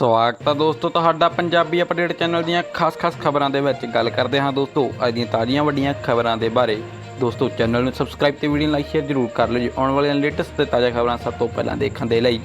ਸਵਾਗਤ ਹੈ ਦੋਸਤੋ, ਤੁਹਾਡਾ ਪੰਜਾਬੀ ਅਪਡੇਟ ਚੈਨਲ ਦੀਆਂ ਖਾਸ-ਖਾਸ ਖਬਰਾਂ ਦੇ ਵਿੱਚ ਗੱਲ ਕਰਦੇ ਹਾਂ ਦੋਸਤੋ, ਅੱਜ ਦੀਆਂ ਤਾਜ਼ੀਆਂ ਵੱਡੀਆਂ ਖਬਰਾਂ ਦੇ ਬਾਰੇ। ਦੋਸਤੋ, ਚੈਨਲ ਨੂੰ ਸਬਸਕ੍ਰਾਈਬ ਤੇ ਵੀਡੀਓ ਨੂੰ ਲਾਈਕ ਸ਼ੇਅਰ ਜ਼ਰੂਰ ਕਰ ਲਿਓ ਜੀ, ਆਉਣ ਵਾਲੀਆਂ ਲੇਟੈਸਟ ਤੇ ਤਾਜ਼ਾ ਖਬਰਾਂ ਸਭ ਤੋਂ ਪਹਿਲਾਂ ਦੇਖਣ ਦੇ ਲਈ।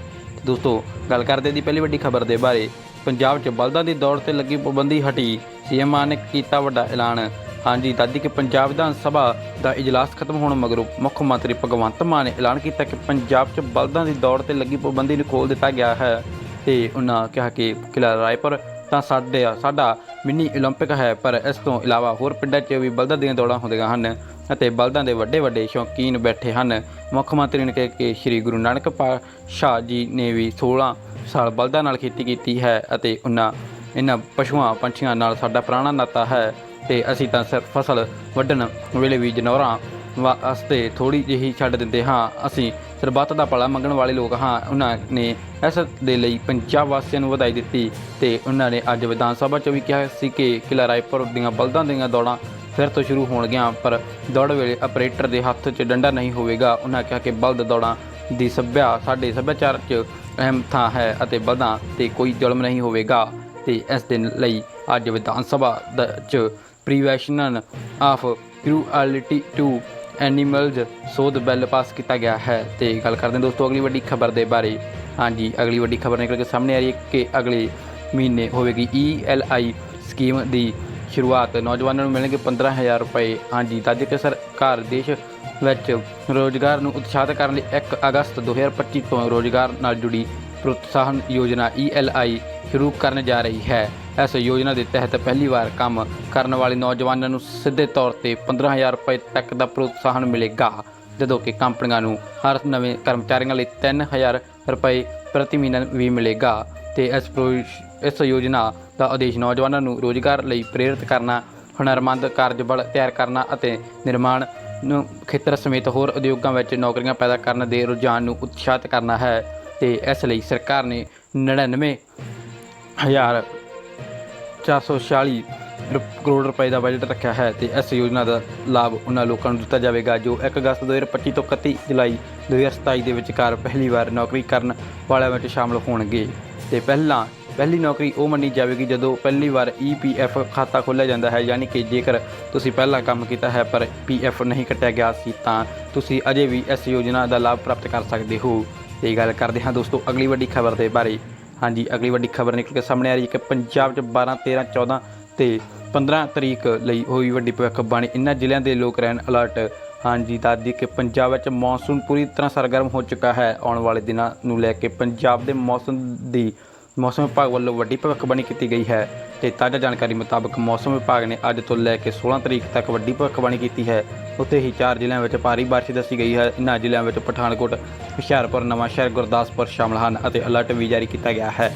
ਦੋਸਤੋ, ਗੱਲ ਕਰਦੇ ਦੀ ਪਹਿਲੀ ਵੱਡੀ ਖਬਰ ਦੇ ਬਾਰੇ। ਪੰਜਾਬ 'ਚ ਬਲਦਾਂ ਦੀ ਦੌੜ ਤੇ ਲੱਗੀ ਪਾਬੰਦੀ ਹਟੀ, ਸੀਐਮ ਮਾਨ ਨੇ ਕੀਤਾ ਵੱਡਾ ਐਲਾਨ। ਹਾਂਜੀ ਦਾਦੀ ਕਿ ਪੰਜਾਬ ਵਿਧਾਨ ਸਭਾ ਦਾ ਇਜਲਾਸ ਖਤਮ ਹੋਣ ਮਗਰੋਂ ਮੁੱਖ ਮੰਤਰੀ ਭਗਵੰਤ ਮਾਨ ਨੇ ਐਲਾਨ ਕੀਤਾ ਕਿ ਪੰਜਾਬ 'ਚ ਬਲਦਾਂ ਦੀ ਦੌੜ ਤੇ ਲੱਗੀ ਪਾਬੰਦੀ ਨੂੰ ਖੋਲ ਦਿੱਤਾ ਗਿਆ ਹੈ। ਤੇ ਉਹਨਾਂ ਕਿਹਾ ਕਿ ਕਿਲਾ ਰਾਏਪੁਰ ਤਾਂ ਸਾਡੇ ਸਾਡਾ ਮਿੰਨੀ 올림픽 ਹੈ ਪਰ ਇਸ ਤੋਂ ਇਲਾਵਾ ਹੋਰ ਪਿੰਡਾਂ 'ਚ ਵੀ ਬਲਦਾਂ ਦੀਆਂ ਦੌੜਾਂ ਹੁੰਦੀਆਂ ਹਨ ਅਤੇ ਬਲਦਾਂ ਦੇ ਵੱਡੇ ਵੱਡੇ ਸ਼ੌਕੀਨ ਬੈਠੇ ਹਨ ਮੁੱਖ ਮੰਤਰੀ ਨੇ ਕਿਹਾ ਕਿ ਸ੍ਰੀ ਗੁਰੂ ਨਾਨਕ ਪਾਤਸ਼ਾਹ ਜੀ ਨੇ ਵੀ 16 ਸਾਲ ਬਲਦਾਂ ਨਾਲ ਖੇਤੀ ਕੀਤੀ ਹੈ ਅਤੇ ਉਹਨਾਂ ਇਹਨਾਂ ਪਸ਼ੂਆਂ ਪੰਛੀਆਂ ਨਾਲ ਸਾਡਾ ਪੁਰਾਣਾ ਨਾਤਾ ਹੈ ਤੇ ਅਸੀਂ ਤਾਂ ਸਿਰਫ ਫਸਲ ਵੱਢਣ ਵੇਲੇ ਵੀ ਜਨੌਰਾਂ ਵਾਸਤੇ ਥੋੜੀ ਜਿਹੀ ਛੱਡ ਦਿੰਦੇ ਹਾਂ। ਅਸੀਂ ਸਰਬੱਤ ਦਾ ਭਲਾ ਮੰਗਣ ਵਾਲੇ ਲੋਕ ਹਾਂ। ਉਹਨਾਂ ਨੇ ਇਸ ਦੇ ਲਈ ਪੰਜਾਬ ਵਾਸੀਆਂ ਨੂੰ ਵਧਾਈ ਦਿੱਤੀ ਤੇ ਉਹਨਾਂ ਨੇ ਅੱਜ ਵਿਧਾਨ ਸਭਾ 'ਚ ਵੀ ਕਿਹਾ ਸੀ ਕਿ ਕਿਲਾ ਰਾਏਪੁਰ ਦੀਆਂ ਬਲਦਾਂ ਦੀਆਂ ਦੌੜਾਂ ਫਿਰ ਤੋਂ ਸ਼ੁਰੂ ਹੋਣਗੀਆਂ, ਪਰ ਦੌੜ ਵੇਲੇ ਆਪਰੇਟਰ ਦੇ ਹੱਥ 'ਚ ਡੰਡਾ ਨਹੀਂ ਹੋਵੇਗਾ। ਉਹਨਾਂ ਕਿਹਾ ਕਿ ਬਲਦ ਦੌੜਾਂ ਦੀ ਸੱਭਿਆ, ਸਾਡੇ ਸੱਭਿਆਚਾਰ 'ਚ ਅਹਿਮ ਥਾਂ ਹੈ ਅਤੇ ਬਲਦਾਂ ਤੇ ਕੋਈ ਜ਼ੁਲਮ ਨਹੀਂ ਹੋਵੇਗਾ। ਤੇ ਇਸ ਦਿਨ ਲਈ ਅੱਜ ਵਿਧਾਨ ਸਭਾ 'ਚ prevention of cruelty to animals ਸੋਧ ਬਿੱਲ ਪਾਸ ਕੀਤਾ ਗਿਆ ਹੈ। ਤੇ ਗੱਲ ਕਰਦੇ ਹਾਂ ਦੋਸਤੋ ਅਗਲੀ ਵੱਡੀ ਖਬਰ ਦੇ ਬਾਰੇ। ਹਾਂਜੀ, ਅਗਲੀ ਵੱਡੀ ਖਬਰ ਨਿਕਲ ਕੇ ਸਾਹਮਣੇ ਆ ਰਹੀ ਹੈ ਕਿ ਅਗਲੇ ਮਹੀਨੇ ਹੋਵੇਗੀ ਈਐਲਆਈ ਸਕੀਮ ਦੀ ਸ਼ੁਰੂਆਤ। ਨੌਜਵਾਨਾਂ ਨੂੰ ਮਿਲਣਗੇ 15000 ਰੁਪਏ। ਹਾਂਜੀ, ਤਾਂ ਕਿ ਸਰਕਾਰ ਦੇਸ਼ ਵਿੱਚ ਰੋਜ਼ਗਾਰ ਨੂੰ ਉਤਸ਼ਾਹਿਤ ਕਰਨ ਲਈ 1 ਅਗਸਤ 2025 ਤੋਂ ਰੋਜ਼ਗਾਰ ਨਾਲ ਜੁੜੀ ਪ੍ਰੋਤਸਾਹਨ ਯੋਜਨਾ ਈਐਲਆਈ ਸ਼ੁਰੂ ਕਰਨ ਜਾ ਰਹੀ ਹੈ। ਇਸ ਯੋਜਨਾ ਦੇ ਤਹਿਤ ਪਹਿਲੀ ਵਾਰ ਕੰਮ ਕਰਨ ਵਾਲੇ ਨੌਜਵਾਨਾਂ ਨੂੰ ਸਿੱਧੇ ਤੌਰ ਤੇ 15000 ਰੁਪਏ ਤੱਕ ਦਾ ਪ੍ਰੋਤਸਾਹਨ ਮਿਲੇਗਾ, ਜਦੋਂ ਕਿ ਕੰਪਨੀਆਂ ਨੂੰ ਹਰ ਨਵੇਂ ਕਰਮਚਾਰੀਆਂ ਲਈ 3000 ਰੁਪਏ ਪ੍ਰਤੀ ਮਹੀਨਾ ਵੀ ਮਿਲੇਗਾ। ਤੇ ਇਸ ਪ੍ਰੋ- ਇਸ ਯੋਜਨਾ ਦਾ ਉਦੇਸ਼ ਨੌਜਵਾਨਾਂ ਨੂੰ ਰੋਜ਼ਗਾਰ ਲਈ ਪ੍ਰੇਰਿਤ ਕਰਨਾ, ਹੁਨਰਮੰਦ ਕਾਰਜਬਲ ਤਿਆਰ ਕਰਨਾ ਅਤੇ ਨਿਰਮਾਣ ਨੂੰ ਖੇਤਰ ਸਮੇਤ ਹੋਰ ਉਦਯੋਗਾਂ ਵਿੱਚ ਨੌਕਰੀਆਂ ਪੈਦਾ ਕਰਨ ਦੇ ਰੁਝਾਨ ਨੂੰ ਉਤਸ਼ਾਹਿਤ ਕਰਨਾ ਹੈ। ਤੇ ਇਸ ਲਈ ਸਰਕਾਰ ਨੇ 99 ਹਜ਼ਾਰ 446 ਰੁ- ਕਰੋੜ ਰੁਪਏ ਦਾ ਬਜਟ ਰੱਖਿਆ ਹੈ ਤੇ ਇਸ ਯੋਜਨਾ ਦਾ ਲਾਭ ਉਹਨਾਂ ਲੋਕਾਂ ਨੂੰ ਦਿੱਤਾ ਜਾਵੇਗਾ, ਜੋ 1 ਅਗਸਤ 2025 ਤੋਂ 31 ਜੁਲਾਈ 2027 ਦੇ ਵਿਚਕਾਰ ਪਹਿਲੀ ਵਾਰ ਨੌਕਰੀ ਕਰਨ ਵਾਲਿਆਂ ਵਿੱਚ ਸ਼ਾਮਲ ਹੋਣਗੇ। ਤੇ ਪਹਿਲਾਂ, ਪਹਿਲੀ ਨੌਕਰੀ ਉਹ ਮੰਨੀ ਜਾਵੇਗੀ ਜਦੋਂ ਪਹਿਲੀ ਵਾਰ EPF ਖਾਤਾ ਖੋਲ੍ਹਿਆ ਜਾਂਦਾ ਹੈ, ਯਾਨੀ ਕਿ ਜੇਕਰ ਤੁਸੀਂ ਪਹਿਲਾਂ ਕੰਮ ਕੀਤਾ ਹੈ ਪਰ PF ਨਹੀਂ ਕੱਟਿਆ ਗਿਆ ਸੀ ਤਾਂ ਤੁਸੀਂ ਅਜੇ ਵੀ ਇਸ ਯੋਜਨਾ ਦਾ ਲਾਭ ਪ੍ਰਾਪਤ ਕਰ ਸਕਦੇ ਹੋ। ਇਹ ਗੱਲ ਕਰਦੇ ਹਾਂ ਦੋਸਤੋ ਅਗਲੀ ਵੱਡੀ ਖਬਰ ਦੇ ਬਾਰੇ। ਹਾਂਜੀ, ਅਗਲੀ ਵੱਡੀ ਖਬਰ ਨਿਕਲ ਕੇ ਸਾਹਮਣੇ ਆ ਰਹੀ ਹੈ ਕਿ ਪੰਜਾਬ 'ਚ 12 13 14 ਤੇ 15 ਤਰੀਕ ਲਈ ਹੋਈ ਵੱਡੀ ਭਵਿੱਖਬਾਣੀ। ਇਹਨਾਂ ਜ਼ਿਲ੍ਹਿਆਂ ਦੇ ਲੋਕ ਰਹਿਣ ਅਲਰਟ ਹਾਂਜੀ ਦਾਦੀ ਕਿ ਪੰਜਾਬ ਵਿੱਚ ਮੌਨਸੂਨ ਪੂਰੀ ਤਰ੍ਹਾਂ ਸਰਗਰਮ ਹੋ ਚੁੱਕਾ ਹੈ ਆਉਣ ਵਾਲੇ ਦਿਨਾਂ ਨੂੰ ਲੈ ਕੇ। ਪੰਜਾਬ ਦੇ ਮੌਸਮ ਦੀ ਮੌਸਮ ਵਿਭਾਗ ਵੱਲੋਂ ਵੱਡੀ ਭਵਿੱਖਬਾਣੀ ਕੀਤੀ ਗਈ ਹੈ ਤੇ ਤਾਜ਼ਾ ਜਾਣਕਾਰੀ ਮੁਤਾਬਕ ਮੌਸਮ ਵਿਭਾਗ ਨੇ ਅੱਜ ਤੋਂ ਲੈ ਕੇ 16 ਤਰੀਕ ਤੱਕ ਵੱਡੀ ਭਵਿੱਖਬਾਣੀ ਕੀਤੀ ਹੈ। ਉੱਥੇ ਹੀ ਚਾਰ ਜ਼ਿਲ੍ਹਿਆਂ ਵਿੱਚ ਭਾਰੀ ਬਾਰਿਸ਼ ਦੱਸੀ ਗਈ ਹੈ। ਇਨ੍ਹਾਂ ਜ਼ਿਲ੍ਹਿਆਂ ਵਿੱਚ ਪਠਾਨਕੋਟ, ਹੁਸ਼ਿਆਰਪੁਰ, ਨਵਾਂਸ਼ਹਿਰ, ਗੁਰਦਾਸਪੁਰ ਸ਼ਾਮਲ ਹਨ ਅਤੇ ਅਲਰਟ ਵੀ ਜਾਰੀ ਕੀਤਾ ਗਿਆ ਹੈ।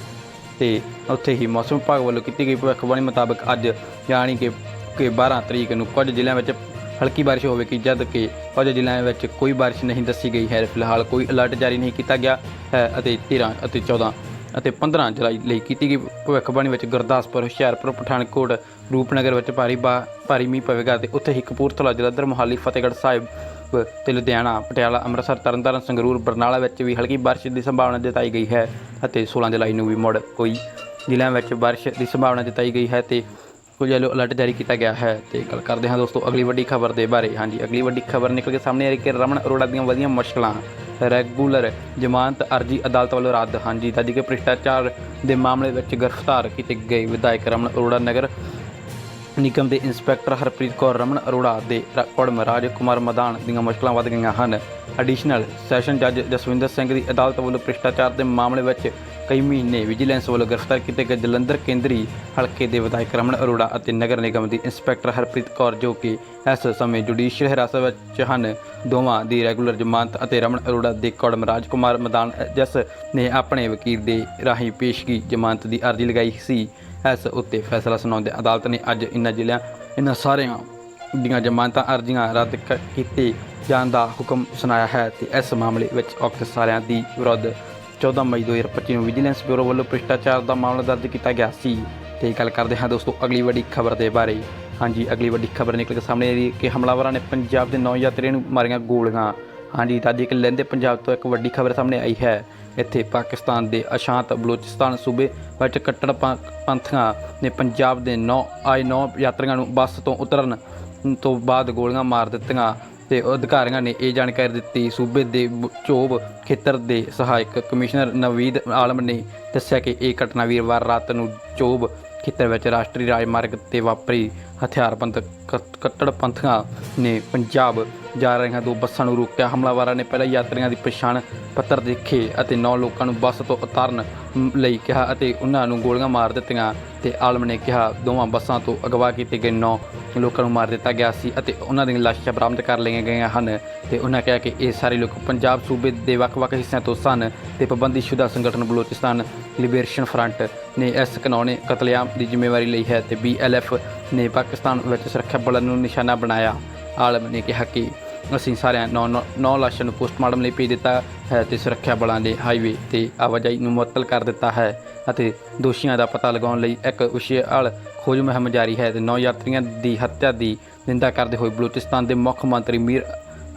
ਤੇ ਉੱਥੇ ਹੀ ਮੌਸਮ ਵਿਭਾਗ ਵੱਲੋਂ ਕੀਤੀ ਗਈ ਭਵਿੱਖਬਾਣੀ ਮੁਤਾਬਕ ਅੱਜ ਯਾਨੀ ਕਿ ਕਿ 12 ਤਰੀਕ ਨੂੰ ਕੁਝ ਜ਼ਿਲ੍ਹਿਆਂ ਵਿੱਚ ਹਲਕੀ ਬਾਰਿਸ਼ ਹੋਵੇਗੀ, ਜਦ ਕਿ ਕੁਝ ਜ਼ਿਲ੍ਹਿਆਂ ਵਿੱਚ ਕੋਈ ਬਾਰਿਸ਼ ਨਹੀਂ ਦੱਸੀ ਗਈ ਹੈ। ਫਿਲਹਾਲ ਕੋਈ ਅਲਰਟ ਜਾਰੀ ਨਹੀਂ ਕੀਤਾ ਗਿਆ ਹੈ ਅਤੇ 13 ਅਤੇ 14 ਅਤੇ 15 ਜੁਲਾਈ ਲਈ ਕੀਤੀ ਗਈ ਭਵਿੱਖਬਾਣੀ ਵਿੱਚ ਗੁਰਦਾਸਪੁਰ, ਹੁਸ਼ਿਆਰਪੁਰ, ਪਠਾਨਕੋਟ, ਰੂਪਨਗਰ ਵਿੱਚ ਭਾਰੀ ਬਾ- ਭਾਰੀ ਮੀਂਹ ਪਵੇਗਾ ਤੇ ਉੱਥੇ ਹੀ ਕਪੂਰਥਲਾ ਜਲੰਧਰ ਮੋਹਾਲੀ ਫਤਿਹਗੜ੍ਹ ਸਾਹਿਬ ਤੇ ਲੁਧਿਆਣਾ, ਪਟਿਆਲਾ, ਅੰਮ੍ਰਿਤਸਰ, ਤਰਨਤਾਰਨ, ਸੰਗਰੂਰ, ਬਰਨਾਲਾ ਵਿੱਚ ਵੀ ਹਲਕੀ ਬਾਰਿਸ਼ ਦੀ ਸੰਭਾਵਨਾ ਜਤਾਈ ਗਈ ਹੈ ਅਤੇ 16 ਜੁਲਾਈ ਨੂੰ ਵੀ ਮੁੜ ਕੋਈ ਜ਼ਿਲ੍ਹਿਆਂ ਵਿੱਚ ਬਾਰਿਸ਼ ਦੀ ਸੰਭਾਵਨਾ ਜਤਾਈ ਗਈ ਹੈ ਤੇ ਕੁਝ ਯੈਲੋ ਅਲਰਟ ਜਾਰੀ ਕੀਤਾ ਗਿਆ ਹੈ ਤੇ ਗੱਲ ਕਰਦੇ ਹਾਂ ਦੋਸਤੋ ਅਗਲੀ ਵੱਡੀ ਖਬਰ ਦੇ ਬਾਰੇ। ਹਾਂਜੀ, ਅਗਲੀ ਵੱਡੀ ਖਬਰ ਨਿਕਲ ਕੇ ਸਾਹਮਣੇ ਆ ਰਹੀ ਕਿ ਰਮਨ ਅਰੋੜਾ ਦੀਆਂ ਵਧੀਆਂ ਮੁਸ਼ਕਲਾਂ ਰੈਗੂਲਰ ਜ਼ਮਾਨਤ ਅਰਜੀ ਅਦਾਲਤ ਵੱਲੋਂ ਰੱਦ। ਹਾਂਜੀ, ਤਾਂ ਕਿ ਭ੍ਰਿਸ਼ਟਾਚਾਰ ਦੇ ਮਾਮਲੇ ਵਿੱਚ ਗ੍ਰਿਫਤਾਰ ਕੀਤੇ ਗਏ ਵਿਧਾਇਕ ਰਮਨ ਅਰੋੜਾ, ਨਗਰ ਨਿਗਮ ਦੇ ਇੰਸਪੈਕਟਰ ਹਰਪ੍ਰੀਤ ਕੌਰ, ਰਮਨ ਅਰੋੜਾ ਦੇ ਪੜਮ ਰਾਜ ਕੁਮਾਰ ਮਦਾਨ ਦੀਆਂ ਮੁਸ਼ਕਲਾਂ ਵੱਧ ਗਈਆਂ ਹਨ। ਐਡੀਸ਼ਨਲ ਸੈਸ਼ਨ ਜੱਜ ਜਸਵਿੰਦਰ ਸਿੰਘ ਦੀ ਅਦਾਲਤ ਵੱਲੋਂ ਭ੍ਰਿਸ਼ਟਾਚਾਰ ਦੇ ਮਾਮਲੇ ਵਿੱਚ ਕਈ ਮਹੀਨੇ ਵਿਜੀਲੈਂਸ ਵੱਲੋਂ ਗ੍ਰਿਫਤਾਰ ਕੀਤੇ ਗਏ ਜਲੰਧਰ ਕੇਂਦਰੀ ਹਲਕੇ ਦੇ ਵਿਧਾਇਕ ਰਮਨ ਅਰੋੜਾ ਅਤੇ ਨਗਰ ਨਿਗਮ ਦੀ ਇੰਸਪੈਕਟਰ ਹਰਪ੍ਰੀਤ ਕੌਰ ਜੋ ਕਿ ਇਸ ਸਮੇਂ ਜੁਡੀਸ਼ੀਅਲ ਹਿਰਾਸਤ ਵਿੱਚ ਹਨ। ਦੋਵਾਂ ਦੀ ਰੈਗੂਲਰ ਜ਼ਮਾਨਤ ਅਤੇ ਰਮਨ ਅਰੋੜਾ ਦੇ ਕੌੜਮ ਰਾਜਕੁਮਾਰ ਮਦਾਨ ਜਸ ਨੇ ਆਪਣੇ ਵਕੀਲ ਦੇ ਰਾਹੀਂ ਪੇਸ਼ਗੀ ਜ਼ਮਾਨਤ ਦੀ ਅਰਜ਼ੀ ਲਗਾਈ ਸੀ। ਇਸ ਉੱਤੇ ਫੈਸਲਾ ਸੁਣਾਉਂਦੇ ਅਦਾਲਤ ਨੇ ਅੱਜ ਇਨ੍ਹਾਂ ਜ਼ਿਲ੍ਹਿਆਂ, ਇਨ੍ਹਾਂ ਸਾਰਿਆਂ ਦੀਆਂ ਜ਼ਮਾਨਤਾਂ ਅਰਜ਼ੀਆਂ ਰੱਦ ਕ- ਕੀਤੇ ਜਾਣ ਦਾ ਹੁਕਮ ਸੁਣਾਇਆ ਹੈ ਤੇ ਇਸ ਮਾਮਲੇ ਵਿੱਚ ਉਕਤ ਸਾਰਿਆਂ ਦੀ ਵਿਰੁੱਧ 14 ਮਈ 2025 ਨੂੰ ਵਿਜੀਲੈਂਸ ਬਿਊਰੋ ਵੱਲੋਂ ਭ੍ਰਿਸ਼ਟਾਚਾਰ ਦਾ ਮਾਮਲਾ ਦਰਜ ਕੀਤਾ ਗਿਆ ਸੀ। ਤੇ ਗੱਲ ਕਰਦੇ ਹਾਂ ਦੋਸਤੋ ਅਗਲੀ ਵੱਡੀ ਖਬਰ ਦੇ ਬਾਰੇ। ਹਾਂਜੀ, ਅਗਲੀ ਵੱਡੀ ਖਬਰ ਨਿਕਲ ਕੇ ਸਾਹਮਣੇ ਆ ਰਹੀ ਹੈ ਕਿ ਹਮਲਾਵਰਾਂ ਨੇ ਪੰਜਾਬ ਦੇ ਨੌ ਯਾਤਰੀਆਂ ਨੂੰ ਮਾਰੀਆਂ ਗੋਲੀਆਂ। ਹਾਂਜੀ ਤਾਂ ਇੱਕ ਲਹਿੰਦੇ ਪੰਜਾਬ ਤੋਂ ਇੱਕ ਵੱਡੀ ਖਬਰ ਸਾਹਮਣੇ ਆਈ ਹੈ। ਇੱਥੇ ਪਾਕਿਸਤਾਨ ਦੇ ਅਸ਼ਾਂਤ ਬਲੋਚਿਸਤਾਨ ਸੂਬੇ ਵਿੱਚ ਕੱਟੜ ਪੰ- ਪੰਥੀਆਂ ਨੇ ਪੰਜਾਬ ਦੇ 9 ਆਏ 9 ਯਾਤਰੀਆਂ ਨੂੰ ਬੱਸ ਤੋਂ ਉਤਰਨ ਤੋਂ ਬਾਅਦ ਗੋਲੀਆਂ ਮਾਰ ਦਿੱਤੀਆਂ। ਤੇ ਅਧਿਕਾਰੀਆਂ ਨੇ ਇਹ ਜਾਣਕਾਰੀ ਦਿੱਤੀ। ਸੂਬੇ ਦੇ ਬ- ਚੋਬ ਖੇਤਰ ਦੇ ਸਹਾਇਕ ਕਮਿਸ਼ਨਰ ਨਵੀਦ ਆਲਮ ਨੇ ਦੱਸਿਆ ਕਿ ਇਹ ਘਟਨਾ ਵੀਰਵਾਰ ਰਾਤ ਨੂੰ ਚੋਬ ਖੇਤਰ ਵਿੱਚ ਰਾਸ਼ਟਰੀ ਰਾਜਮਾਰਗ ਤੇ ਵਾਪਰੀ। ਹਥਿਆਰਬੰਦ ਕ- ਕੱਟੜ ਪੰਥੀਆਂ ਨੇ ਪੰਜਾਬ ਜਾ ਰਹੀਆਂ ਦੋ ਬੱਸਾਂ ਨੂੰ ਰੋਕਿਆ। ਹਮਲਾਵਰਾਂ ਨੇ ਪਹਿਲਾਂ ਯਾਤਰੀਆਂ ਦੀ ਪਛਾਣ ਪੱਤਰ ਦੇਖੇ ਅਤੇ 9 ਲੋਕਾਂ ਨੂੰ ਬੱਸ ਤੋਂ ਉਤਾਰਨ ਲਈ ਕਿਹਾ ਅਤੇ ਉਹਨਾਂ ਨੂੰ ਗੋਲੀਆਂ ਮਾਰ ਦਿੱਤੀਆਂ ਤੇ ਆਲਮ ਨੇ ਕਿਹਾ, ਦੋਵਾਂ ਬੱਸਾਂ ਤੋਂ ਅਗਵਾ ਕੀਤੇ ਗਏ 9 ਲੋਕਾਂ ਨੂੰ ਮਾਰ ਦਿੱਤਾ ਗਿਆ ਸੀ ਅਤੇ ਉਹਨਾਂ ਦੀਆਂ ਲਾਸ਼ਾਂ ਬਰਾਮਦ ਕਰ ਲਈਆਂ ਗਈਆਂ ਹਨ ਤੇ ਉਹਨਾਂ ਕਿਹਾ ਕਿ ਇਹ ਸਾਰੇ ਲੋਕ ਪੰਜਾਬ ਸੂਬੇ ਦੇ ਵੱਖ-ਵੱਖ ਹਿੱਸਿਆਂ ਤੋਂ ਸਨ ਤੇ ਪਾਬੰਦੀਸ਼ੁਦਾ ਸੰਗਠਨ ਬਲੋਚਿਸਤਾਨ ਲਿਬਰੇਸ਼ਨ ਫਰੰਟ ਨੇ ਇਸ ਕਨੌਣੇ ਕਤਲੇਆਮ ਦੀ ਜ਼ਿੰਮੇਵਾਰੀ ਲਈ ਹੈ ਤੇ ਬੀਐਲਐਫ ਨੇ ਪਾਕਿਸਤਾਨ ਵਿੱਚ ਸੁਰੱਖਿਆ ਬਲਾਂ ਨੂੰ ਨਿਸ਼ਾਨਾ ਬਣਾਇਆ। ਆਲਮ ਨੇ ਕਿਹਾ ਕਿ ਅਸੀਂ ਸਾਰਿਆਂ ਨੌ ਨੌ- ਨੌ ਲਾਸ਼ਾਂ ਨੂੰ ਪੋਸਟਮਾਰਟਮ ਲਈ ਭੇਜ ਦਿੱਤਾ ਹੈ ਤੇ ਸੁਰੱਖਿਆ ਬਲਾਂ ਦੇ ਹਾਈਵੇ ਤੇ ਆਵਾਜਾਈ ਨੂੰ ਮੁਅੱਤਲ ਕਰ ਦਿੱਤਾ ਹੈ ਅਤੇ ਦੋਸ਼ੀਆਂ ਦਾ ਪਤਾ ਲਗਾਉਣ ਲਈ ਇੱਕ ਵਿਸ਼ੇਸ਼ ਖੋਜ ਮੁਹਿੰਮ ਜਾਰੀ ਹੈ ਤੇ ਨੌ ਯਾਤਰੀਆਂ ਦੀ ਹੱਤਿਆ ਦੀ ਨਿੰਦਾ ਕਰਦੇ ਹੋਏ ਬਲੂਚਿਸਤਾਨ ਦੇ ਮੁੱਖ ਮੰਤਰੀ ਮੀਰ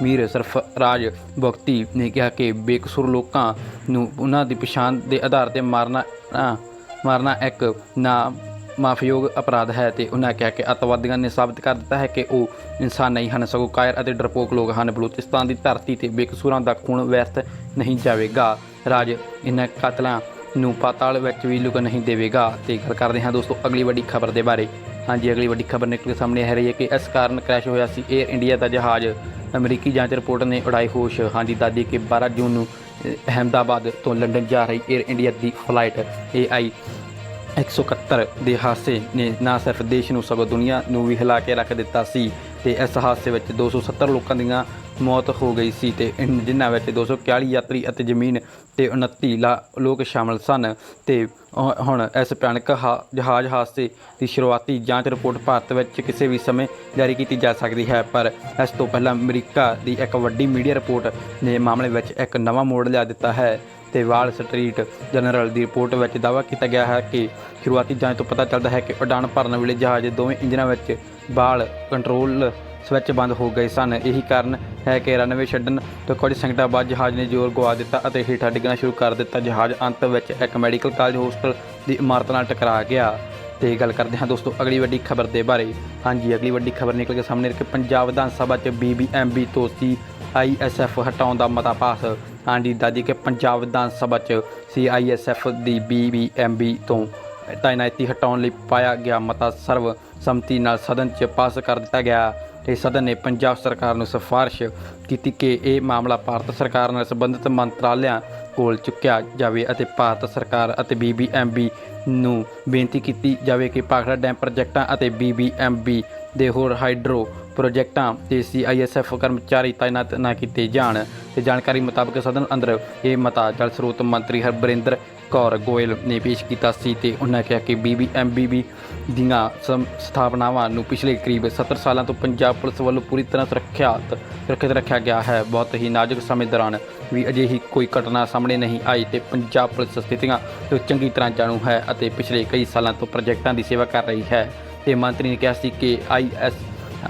ਮੀਰ ਸਰਫਰਾਜ ਬਖਤੀ ਨੇ ਕਿਹਾ ਕਿ ਬੇਕਸੂਰ ਲੋਕਾਂ ਨੂੰ ਉਹਨਾਂ ਦੀ ਪਛਾਣ ਦੇ ਆਧਾਰ ਤੇ ਮਾਰਨਾ ਮਾਰਨਾ ਇੱਕ ਨਾ ਮਾਫਯੋਗ ਅਪਰਾਧ ਹੈ ਤੇ ਉਹਨਾਂ ਕਿਹਾ ਕਿ ਅੱਤਵਾਦੀਆਂ ਨੇ ਸਾਬਤ ਕਰ ਦਿੱਤਾ ਹੈ ਕਿ ਉਹ ਇਨਸਾਨ ਨਹੀਂ ਹਨ, ਸਗੋਂ ਕਾਇਰ ਅਤੇ ਡਰਪੋਕ ਲੋਕ ਹਨ। ਬਲੂਚਿਸਤਾਨ ਦੀ ਧਰਤੀ ਤੇ ਬੇਕਸੂਰਾਂ ਦਾ ਖੂਨ ਵਿਅਰਥ ਨਹੀਂ ਜਾਵੇਗਾ। ਰਾਜ, ਇਹਨਾਂ ਕਤਲਾਂ ਨੂੰ ਪਾਤਾਲ ਵਿੱਚ ਵੀ ਲੁਕ ਨਹੀਂ ਦੇਵੇਗਾ। ਤੇ ਗੱਲ ਕਰਦੇ ਹਾਂ ਦੋਸਤੋ ਅਗਲੀ ਵੱਡੀ ਖਬਰ ਦੇ ਬਾਰੇ। ਹਾਂਜੀ ਅਗਲੀ ਵੱਡੀ ਖਬਰ ਨਿਕਲ ਕੇ ਸਾਹਮਣੇ ਆ ਰਹੀ ਹੈ ਕਿ ਇਸ ਕਾਰਨ ਕ੍ਰੈਸ਼ ਹੋਇਆ ਸੀ 에ਅਰ ਇੰਡੀਆ ਦਾ ਜਹਾਜ਼। ਅਮਰੀਕੀ ਜਾਂਚ ਰਿਪੋਰਟ ਨੇ ਉਡਾਈ ਹੋਸ਼। ਹਾਂਜੀ ਦਾਦੀ ਕਿ 12 ਜੂਨ ਨੂੰ ਅਹ, ਅਹਿਮਦਾਬਾਦ ਤੋਂ ਲੰਡਨ ਜਾ ਰਹੀ 에ਅਰ ਇੰਡੀਆ ਦੀ ਫਲਾਈਟ AI 171 ਦੇ ਹਾਦਸੇ ਨੇ ਨਾ ਸਿਰਫ ਦੇਸ਼ ਨੂੰ ਸਗੋਂ ਦੁਨੀਆ ਨੂੰ ਵੀ ਹਿਲਾ ਕੇ ਰੱਖ ਦਿੱਤਾ ਸੀ। ਤੇ ਇਸ ਹਾਦਸੇ ਵਿੱਚ 270 ਲੋਕਾਂ ਦੀਆਂ ਮੌਤ ਹੋ ਗਈ ਸੀ ਤੇ ਇਨ- ਜਿਨ੍ਹਾਂ ਵਿੱਚ 241 ਯਾਤਰੀ ਅਤੇ ਜ਼ਮੀਨ ਤੇ 29 ਲਾ, ਲੋਕ ਸ਼ਾਮਲ ਸਨ। ਤੇ ਉਹ- ਹੁਣ ਇਸ ਭਿਆਨਕ ਹਾ- ਜਹਾਜ਼ ਹਾਦਸੇ ਦੀ ਸ਼ੁਰੂਆਤੀ ਜਾਂਚ ਰਿਪੋਰਟ ਭਾਰਤ ਵਿੱਚ ਕਿਸੇ ਵੀ ਸਮੇਂ ਜਾਰੀ ਕੀਤੀ ਜਾ ਸਕਦੀ ਹੈ। ਪਰ ਇਸ ਤੋਂ ਪਹਿਲਾਂ ਅਮਰੀਕਾ ਦੀ ਇੱਕ ਵੱਡੀ ਮੀਡੀਆ ਰਿਪੋਰਟ ਨੇ ਮਾਮਲੇ ਵਿੱਚ ਇੱਕ ਨਵਾਂ ਮੋੜ ਲਿਆ ਦਿੱਤਾ ਹੈ ਤੇ ਵਾਲ ਸਟਰੀਟ ਜਨਰਲ ਦੀ ਰਿਪੋਰਟ ਵਿੱਚ ਦਾਅਵਾ ਕੀਤਾ ਗਿਆ ਹੈ ਕਿ ਸ਼ੁਰੂਆਤੀ ਜਾਂਚ ਤੋਂ ਪਤਾ ਚੱਲਦਾ ਹੈ ਕਿ ਉਡਾਣ ਭਰਨ ਵੇਲੇ ਜਹਾਜ਼ ਦੇ ਦੋਵੇਂ ਇੰਜਨਾਂ ਵਿੱਚ ਬਾਲ ਕੰਟਰੋਲ ਸਵਿੱਚ ਬੰਦ ਹੋ ਗਏ ਸਨ। ਇਹੀ ਕਾਰਨ ਹੈ ਕਿ ਰਨਵੇ ਛੱਡਣ ਤੋਂ ਕੁਝ ਸੈਕਿੰਡਾਂ ਬਾਅਦ ਜਹਾਜ਼ ਨੇ ਜ਼ੋਰ ਗਵਾ ਦਿੱਤਾ ਅਤੇ ਹੇਠਾਂ ਡਿੱਗਣਾ ਸ਼ੁਰੂ ਕਰ ਦਿੱਤਾ। ਜਹਾਜ਼ ਅੰਤ ਵਿੱਚ ਇੱਕ ਮੈਡੀਕਲ ਕਾਲਜ ਹੋਸਟਲ ਦੀ ਇਮਾਰਤ ਨਾਲ ਟਕਰਾ ਗਿਆ। ਤੇ ਗੱਲ ਕਰਦੇ ਹਾਂ ਦੋਸਤੋ, ਅਗਲੀ ਵੱਡੀ ਖਬਰ ਦੇ ਬਾਰੇ। ਹਾਂਜੀ, ਅਗਲੀ ਵੱਡੀ ਖਬਰ ਨਿਕਲ ਕੇ ਸਾਹਮਣੇ ਕਿ ਪੰਜਾਬ ਵਿਧਾਨ ਸਭਾ 'ਚ ਬੀਬੀਐਮਬੀ ਤੋਂ ਸੀਆਈਐਸਐਫ ਹਟਾਉਣ ਦਾ ਮਤਾ ਪਾਸ। ਹਾਂਜੀ ਦਾਦੀ ਕਿ ਪੰਜਾਬ ਵਿਧਾਨ ਸਭਾ 'ਚ ਸੀਆਈਐਸਐਫ ਦੀ ਬੀਬੀਐਮਬੀ ਤੋਂ ਤਾਇਨਾਤੀ ਹਟਾਉਣ ਲਈ ਪਾਇਆ ਗਿਆ ਮਤਾ ਸਰਵ ਸੰਮਤੀ ਨਾਲ ਸਦਨ 'ਚ ਪਾਸ ਕਰ ਦਿੱਤਾ ਗਿਆ। ਤੇ ਸਦਨ ਨੇ ਪੰਜਾਬ ਸਰਕਾਰ ਨੂੰ ਸਿਫਾਰਿਸ਼ ਕੀਤੀ ਕਿ ਇਹ ਮਾਮਲਾ ਭਾਰਤ ਸਰਕਾਰ ਨਾਲ ਸੰਬੰਧਿਤ ਮੰਤਰਾਲਿਆਂ ਕੋਲ ਚੁੱਕਿਆ ਜਾਵੇ ਅਤੇ ਭਾਰਤ ਸਰਕਾਰ ਅਤੇ ਬੀਬੀਐਮਬੀ ਨੂੰ ਬੇਨਤੀ ਕੀਤੀ ਜਾਵੇ ਕਿ ਭਾਖੜਾ ਡੈਮ ਪ੍ਰੋਜੈਕਟਾਂ ਅਤੇ ਬੀਬੀਐਮਬੀ ਦੇ ਹੋਰ ਹਾਈਡਰੋ ਪ੍ਰੋਜੈਕਟਾਂ ਤੇ ਸੀਆਈਐਸਐਫ ਕਰਮਚਾਰੀ ਤਾਇਨਾਤ ਨਾ ਕੀਤੇ ਜਾਣ। ਤੇ ਜਾਣਕਾਰੀ ਮੁਤਾਬਕ ਸਦਨ ਅੰਦਰ ਇਹ ਮਤਾ ਜਲ ਸਰੋਤ ਮੰਤਰੀ ਹਰਬਰਿੰਦਰ ਕੌਰ ਗੋਇਲ ਨੇ ਪੇਸ਼ ਕੀਤਾ ਸੀ ਤੇ ਉਹਨਾਂ ਕਿਹਾ ਕਿ ਬੀਬੀਐਮਬੀਬੀ ਦੀਆਂ ਸਮ- ਸਥਾਪਨਾਵਾਂ ਨੂੰ ਪਿਛਲੇ ਕਰੀਬ 70 ਸਾਲਾਂ ਤੋਂ ਪੰਜਾਬ ਪੁਲਿਸ ਵੱਲੋਂ ਪੂਰੀ ਤਰ੍ਹਾਂ ਸੁਰੱਖਿਅਤ ਸੁਰੱਖਿਅਤ ਰੱਖਿਆ ਗਿਆ ਹੈ। ਬਹੁਤ ਹੀ ਨਾਜ਼ੁਕ ਸਮੇਂ ਦੌਰਾਨ ਵੀ ਅਜਿਹੀ ਕੋਈ ਘਟਨਾ ਸਾਹਮਣੇ ਨਹੀਂ ਆਈ ਤੇ ਪੰਜਾਬ ਪੁਲਿਸ ਸਥਿਤੀਆਂ ਤੋਂ ਚੰਗੀ ਤਰ੍ਹਾਂ ਜਾਣੂ ਹੈ ਅਤੇ ਪਿਛਲੇ ਕਈ ਸਾਲਾਂ ਤੋਂ ਪ੍ਰੋਜੈਕਟਾਂ ਦੀ ਸੇਵਾ ਕਰ ਰਹੀ ਹੈ। ਤੇ ਮੰਤਰੀ ਨੇ ਕਿਹਾ ਸੀ ਕਿ ਆਈਐਸ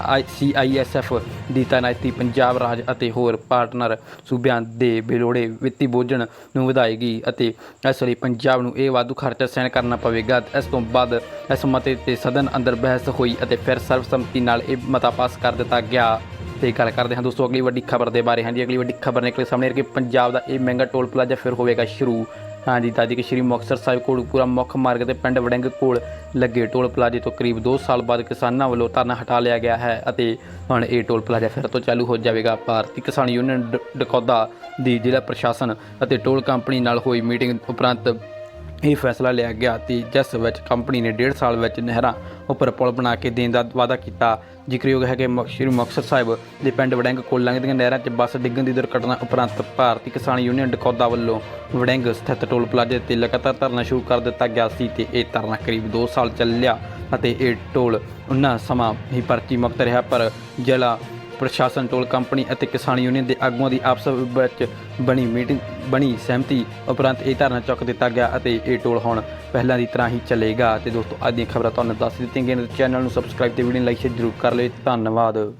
ਆਈਸੀਆਈਐਸਐਫ ਦੀ ਤਾਇਨਾਤੀ ਪੰਜਾਬ ਰਾਜ ਅਤੇ ਹੋਰ ਪਾਰਟਨਰ ਸੂਬਿਆਂ ਦੇ ਬਿਲੋੜੇ ਵਿੱਤੀ ਬੋਝਣ ਨੂੰ ਵਧਾਏਗੀ ਅਤੇ ਇਸ ਲਈ ਪੰਜਾਬ ਨੂੰ ਇਹ ਵਾਧੂ ਖਰਚਾ ਸਹਿਣ ਕਰਨਾ ਪਵੇਗਾ। ਇਸ ਤੋਂ ਬਾਅਦ ਇਸ ਮਤੇ ਤੇ ਸਦਨ ਅੰਦਰ ਬਹਿਸ ਹੋਈ ਅਤੇ ਫਿਰ ਸਰਬਸੰਮਤੀ ਨਾਲ ਇਹ ਮਤਾ ਪਾਸ ਕਰ ਦਿੱਤਾ ਗਿਆ। ਤੇ ਗੱਲ ਕਰਦੇ ਹਾਂ ਦੋਸਤੋ, ਅਗਲੀ ਵੱਡੀ ਖਬਰ ਦੇ ਬਾਰੇ। ਹਾਂਜੀ, ਅਗਲੀ ਵੱਡੀ ਖਬਰ ਨਿਕਲੇ ਸਾਹਮਣੇ ਕਿ ਪੰਜਾਬ ਦਾ ਇਹ ਮਹਿੰਗਾ ਟੋਲ ਪਲਾਜ਼ਾ ਫਿਰ ਹੋਵੇਗਾ ਸ਼ੁਰੂ। ਹਾਂਜੀ, ਦਾਦੀ ਕਿ ਸ਼੍ਰੀ ਮੁਕਤਸਰ ਸਾਹਿਬ ਕੋਟਕਪੂਰਾ ਮੁੱਖ ਮਾਰਗ ਤੇ ਪਿੰਡ ਵੜਿੰਗ ਕੋਲ ਲੱਗੇ ਟੋਲ ਪਲਾਜ਼ੇ ਤੋਂ ਕਰੀਬ 2 ਸਾਲ ਬਾਅਦ ਕਿਸਾਨਾਂ ਵੱਲੋਂ ਧਰਨਾ ਹਟਾ ਲਿਆ ਗਿਆ ਹੈ ਅਤੇ ਹੁਣ ਇਹ ਟੋਲ ਪਲਾਜ਼ਾ ਫਿਰ ਤੋਂ ਚਾਲੂ ਹੋ ਜਾਵੇਗਾ। ਭਾਰਤੀ ਕਿਸਾਨ ਯੂਨੀਅਨ ਡਕੌਦਾ ਦੀ ਜ਼ਿਲ੍ਹਾ ਪ੍ਰਸ਼ਾਸਨ ਅਤੇ ਟੋਲ ਕੰਪਨੀ ਨਾਲ ਹੋਈ ਮੀਟਿੰਗ ਉਪਰੰਤ ਇਹ ਫੈਸਲਾ ਲਿਆ ਗਿਆ ਤੇ ਜਿਸ ਵਿੱਚ ਕੰਪਨੀ ਨੇ 1.5 ਸਾਲ ਵਿੱਚ ਨਹਿਰਾਂ ਉੱਪਰ ਪੁਲ ਬਣਾ ਕੇ ਦੇਣ ਦਾ ਵਾਅਦਾ ਕੀਤਾ। ਜ਼ਿਕਰਯੋਗ ਹੈ ਕਿ ਮੁਕ- ਸ਼੍ਰੀ ਮੁਕਤਸਰ ਸਾਹਿਬ ਦੇ ਪਿੰਡ ਵੜਿੰਗ ਕੋਲ ਲੰਘਦੀਆਂ ਨਹਿਰਾਂ 'ਚ ਬੱਸ ਡਿੱਗਣ ਦੀ ਦੁਰਘਟਨਾ ਉਪਰੰਤ ਭਾਰਤੀ ਕਿਸਾਨ ਯੂਨੀਅਨ ਡਕੌਦਾ ਵੱਲੋਂ ਵੜਿੰਗ ਸਥਿਤ ਟੋਲ ਪਲਾਜ਼ੇ ਤੇ ਲਗਾਤਾਰ ਧਰਨਾ ਸ਼ੁਰੂ ਕਰ ਦਿੱਤਾ ਗਿਆ ਸੀ ਤੇ ਇਹ ਧਰਨਾ ਕਰੀਬ 2 ਸਾਲ ਚੱਲਿਆ ਅਤੇ ਇਹ ਟੋਲ ਉਹਨਾਂ ਸਮਾਂ ਹੀ ਪਰਚੀ ਮੁਕਤ ਰਿਹਾ, ਪਰ ਜ਼ਿਲ੍ਹਾ ਪ੍ਰਸ਼ਾਸਨ ਟੋਲ ਕੰਪਨੀ ਅਤੇ ਕਿਸਾਨ ਯੂਨੀਅਨ ਦੇ ਆਗੂਆਂ ਦੀ ਆਪਸ ਵਿੱਚ ਬਣੀ ਮੀਟਿੰਗ ਬਣੀ ਸਹਿਮਤੀ ਉਪਰੰਤ ਇਹ ਧਰਨਾ ਚੁੱਕ ਦਿੱਤਾ ਗਿਆ ਅਤੇ ਇਹ ਟੋਲ ਹੁਣ ਪਹਿਲਾਂ ਦੀ ਤਰ੍ਹਾਂ ਹੀ ਚੱਲੇਗਾ। ਤੇ ਦੋਸਤੋ, ਅੱਜ ਦੀਆਂ ਖਬਰਾਂ ਤੁਹਾਨੂੰ ਦੱਸ ਦਿੱਤੀਆਂ ਗਈਆਂ ਚੈਨਲ ਨੂੰ ਸਬਸਕ੍ਰਾਈਬ ਤੇ ਵੀਡੀਓ ਨੂੰ ਲਾਈਕ ਸ਼ੇਅਰ ਜ਼ਰੂਰ ਕਰ ਲਿਓ। ਧੰਨਵਾਦ।